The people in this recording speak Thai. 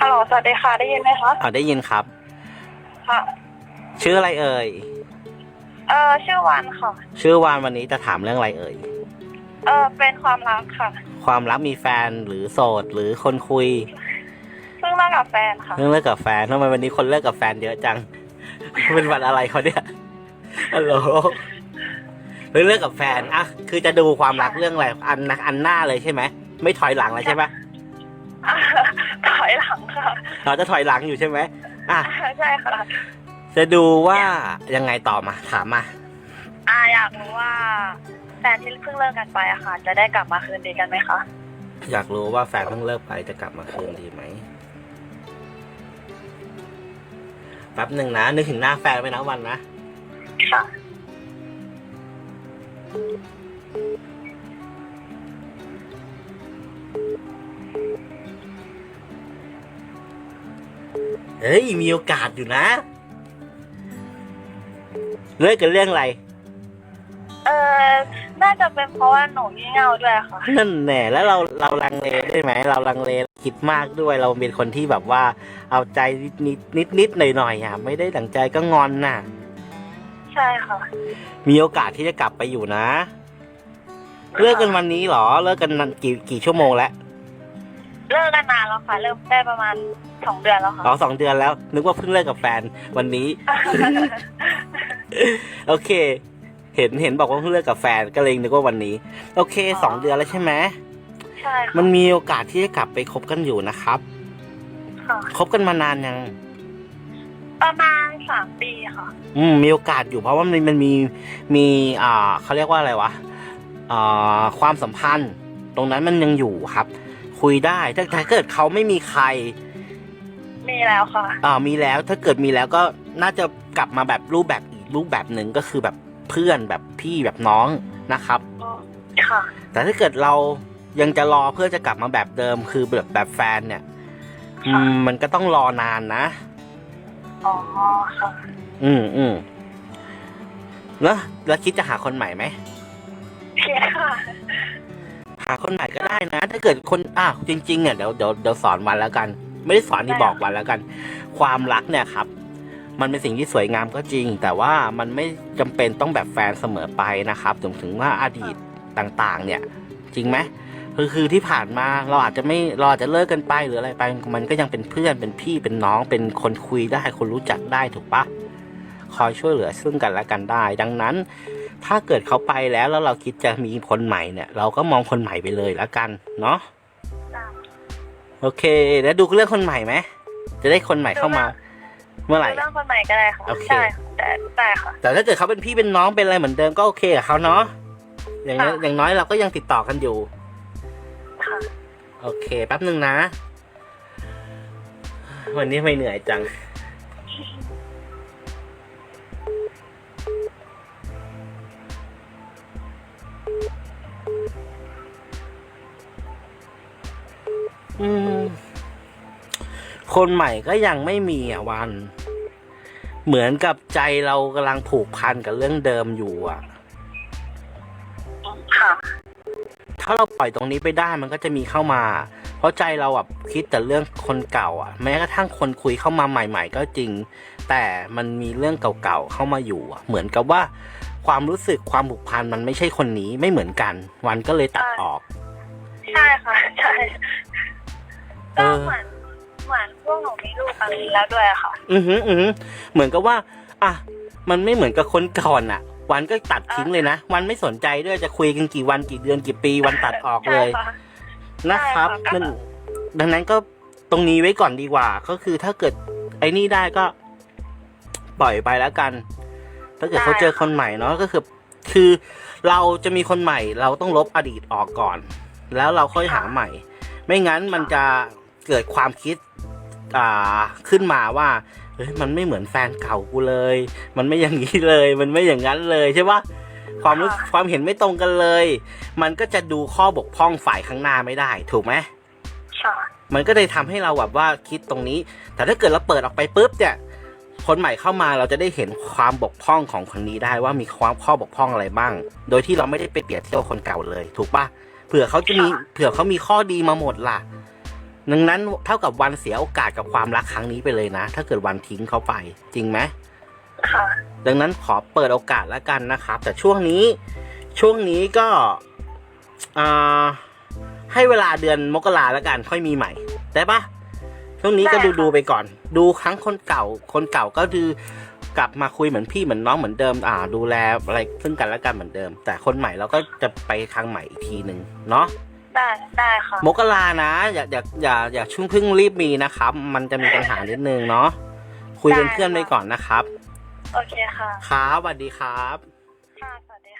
ฮัลโหลสวัสดีค่ะได้ยินไหมคะอ๋อได้ยินครับ ค่ะ ชื่ออะไรเอ่ย เออชื่อวันค่ะ ชื่อวานวันนี้จะถามเรื่องอะไรเอ่ย เออเป็นความรักค่ะความรักมีแฟนหรือโสดหรือคนคุย เพิ่งเลิกกับแฟนค่ะ เรื่องเลิกกับแฟนทำไมวันนี้คนเลิกกับแฟนเยอะจัง เป็นวันอะไรเขาเนี่ยฮัลโหลเรื่องเลิกกับแฟนอะคือจะดูความรักเรื่องอะไรอันนะอันหน้าเลยใช่ไหมไม่ถอยหลังเลยใช่ไหมถ อยหลังค่ะเราจะถอยหลังอยู่ใช่ไหมอะใช่ค่ะ จะดูว่ายังไงต่อมาถามมาอ่าอยากรู้ว่าแฟนที่เพิ่งเลิกกันไปอะค่ะ จะได้กลับมาคืนดีกันไหมคะอยากรู้ว่าแฟนเพิ่งเลิกไปจะกลับมาคืนดีไหมแป๊บหนึ่งนะนึกถึงหน้าแฟนไว้นะวันนะค่ะ เฮ้ย มีโอกาสอยู่นะ เลิกกันเรื่องอะไร เออน่าจะเป็นเพราะว่าหนูงี่เง่าด้วยค่ะ นั่นแน่แล้วเราเราลังเลได้ไหม เราลังเลคิดมากด้วย เราเป็นคนที่แบบว่า เอาใจนิดนิดนิดหน่อยหน่อยๆอะ ไม่ได้ดั่งใจก็งอนน่ะ ใช่ค่ะ มีโอกาสที่จะกลับไปอยู่นะ เลิกกันวันนี้เหรอ เลิกกันนานกี่กี่ชั่วโมงแล้ว เลิกกันนานแล้วค่ะ เริ่มได้ประมาณสองเดือนแล้วค่ะ อ๋อสองเดือนแล้ว นึกว่าเพิ่งเลิกกับแฟนวันนี้ โอเค เห็นเห็นบอกว่าเพิ่งเลิกกับแฟนก็เลยนึกว่าวันนี้ โอเคสองเดือนแล้วใช่ไหมใช่ค่ะมันมีโอกาสที่จะกลับไปคบกันอยู่นะครับค่ะคบกันมานานยัง ประมาณสามปีค่ะ อืมมีโอกาสอยู่เพราะว่ามันมันมีมีอ่าเขาเรียกว่าอะไรวะอ่าความสัมพันธ์ ตรงนั้นมันยังอยู่ครับ คุยได้ ถ้าถ้าเกิดเขาไม่มีใครมีแล้วค่ะอ่ามีแล้วถ้าเกิดมีแล้วก็น่าจะกลับมาแบบรูปแบบอีกรูปแบบหนึ่งก็คือแบบเพื่อนแบบพี่แบบน้องนะครับ ค่ะ แต่ถ้าเกิดเรายังจะรอเพื่อจะกลับมาแบบเดิมคือแบบแบบแฟนเนี่ยอืมมันก็ต้องรอนานนะ อ๋อค่ะ อืมอืมแล้วแล้วคิดจะหาคนใหม่ไหมเพียค่ะหาคนใหม่ก็ได้นะ ถ้าเกิดคนอ้าวจริงๆเนี่ยเดี๋ยวเดี๋ยวเดี๋ยวสอนวันแล้วกัน ไม่ได้สอนที่บอกวันแล้วกัน ความรักเนี่ยครับ มันเป็นสิ่งที่สวยงามก็จริง แต่ว่ามันไม่จำเป็นต้องแบบแฟนเสมอไปนะครับถึงถึงว่าอดีตต่างๆ เนี่ย จริงไหมคือคือที่ผ่านมาเราอาจจะไม่เราอาจจะเลิกกันไปหรืออะไรไป มันก็ยังเป็นเพื่อนเป็นพี่เป็นน้องเป็นคนคุยได้ คนรู้จักได้ถูกปะคอยช่วยเหลือซึ่งกันและกันได้ ดังนั้น ถ้าเกิดเขาไปแล้วแล้วเราคิดจะมีคนใหม่เนี่ย เราก็มองคนใหม่ไปเลยแล้วกัน เนาะจ้ะโอเค แล้วดูเรื่องคนใหม่ไหมจะได้คนใหม่เข้ามา เมื่อไหร่เรื่องคนใหม่ก็ได้ค่ะโอเคใช่ค่ะแต่ได้ค่ะแต่ถ้าเกิดเขาเป็นพี่เป็นน้องเป็นอะไรเหมือนเดิมก็โอเคกับเขาเนาะอย่างน้อยค่ะอย่างน้อยเราก็ยังติดต่อกันอยู่ค่ะโอเคแป๊บหนึ่งนะ วันนี้ไม่เหนื่อยจัง คนใหม่ก็ยังไม่มีอะวัน เหมือนกับใจเรากำลังผูกพันกับเรื่องเดิมอยู่อะ ค่ะ ถ้าเราปล่อยตรงนี้ไปได้มันก็จะมีเข้ามา เพราะใจเราแบบคิดแต่เรื่องคนเก่า อะ แม้กระทั่งคนคุยเข้ามาใหม่ ๆ ก็จริง แต่มันมีเรื่องเก่าๆเข้ามาอยู่อะ เหมือนกับว่าความรู้สึกความผูกพันมันไม่ใช่คนนี้ไม่เหมือนกัน วันก็เลยตัดออก ใช่ค่ะ ใช่เอ ก็อเหมือนเหมือนพวกหนูมีลูกกันแล้วด้วยอะค่ะ อือหืออือหือเหมือนกับว่า อะ มันไม่เหมือนกับคนก่อนอะ วันก็ตัดทิ้งเลยนะ วันไม่สนใจด้วยจะคุยกันกี่วันกี่เดือนกี่ปี วันตัดออกเลยใช่ค่ะนะครับใช่ค่ะนั่นดังนั้นก็ตรงนี้ไว้ก่อนดีกว่า ก็คือถ้าเกิดไอ้นี่ได้ก็ ปล่อยไปแล้วกัน ถ้าเกิดเขาเจอคนใหม่เนาะก็คือ คือเราจะมีคนใหม่ เราต้องลบอดีตออกก่อน แล้วเราค่อยหาใหม่ ไม่งั้นมันจะ เกิดความคิดอ่าขึ้นมาว่าเฮ้ยมันไม่เหมือนแฟนเก่ากูเลย มันไม่อย่างนี้เลย มันไม่อย่างนั้นเลยใช่ปะความรู้ความเห็นไม่ตรงกันเลย มันก็จะดูข้อบกพร่องฝ่ายข้างหน้าไม่ได้ ถูกไหมค่ะมันก็เลยทำให้เราแบบว่าคิดตรงนี้ แต่ถ้าเกิดเราเปิดออกไปปุ๊บเนี่ยคนใหม่เข้ามาเราจะได้เห็นความบกพร่องของคนนี้ได้ว่ามีความข้อบกพร่องอะไรบ้าง โดยที่เราไม่ได้ไปเปรียบเทียบคนเก่าเลย ถูกปะเผื่อเขาจะมีค่ะเผื่อเขามีข้อดีมาหมดล่ะ ดังนั้นเท่ากับวันเสียโอกาสกับความรักครั้งนี้ไปเลยนะ ถ้าเกิดวันทิ้งเขาไป จริงไหมค่ะ ดังนั้นขอเปิดโอกาสแล้วกันนะครับ แต่ช่วงนี้ช่วงนี้ก็อ่าให้เวลาเดือนมกราแล้วกันค่อยมีใหม่ ได้ปะช่วงนี้ก็ได้ดูค่ะดูไปก่อน ดูครั้งคนเก่า คนเก่าก็คือกลับมาคุยเหมือนพี่เหมือนน้องเหมือนเดิม อ่า ดูแลอะไรซึ่งกันและกันเหมือนเดิม แต่คนใหม่เราก็จะไปทางใหม่อีกทีหนึ่งเนาะ ได้ได้ค่ะมกรานะ อย่าอย่าอย่าอย่าชุ่งพึ่งรีบมีนะครับ มันจะมีปัญหานิดนึงเนาะคุยเป็นเพื่อนไปก่อนนะครับ โอเคค่ะครับสวัสดีครับ ค่ะสวัสดีค่ะ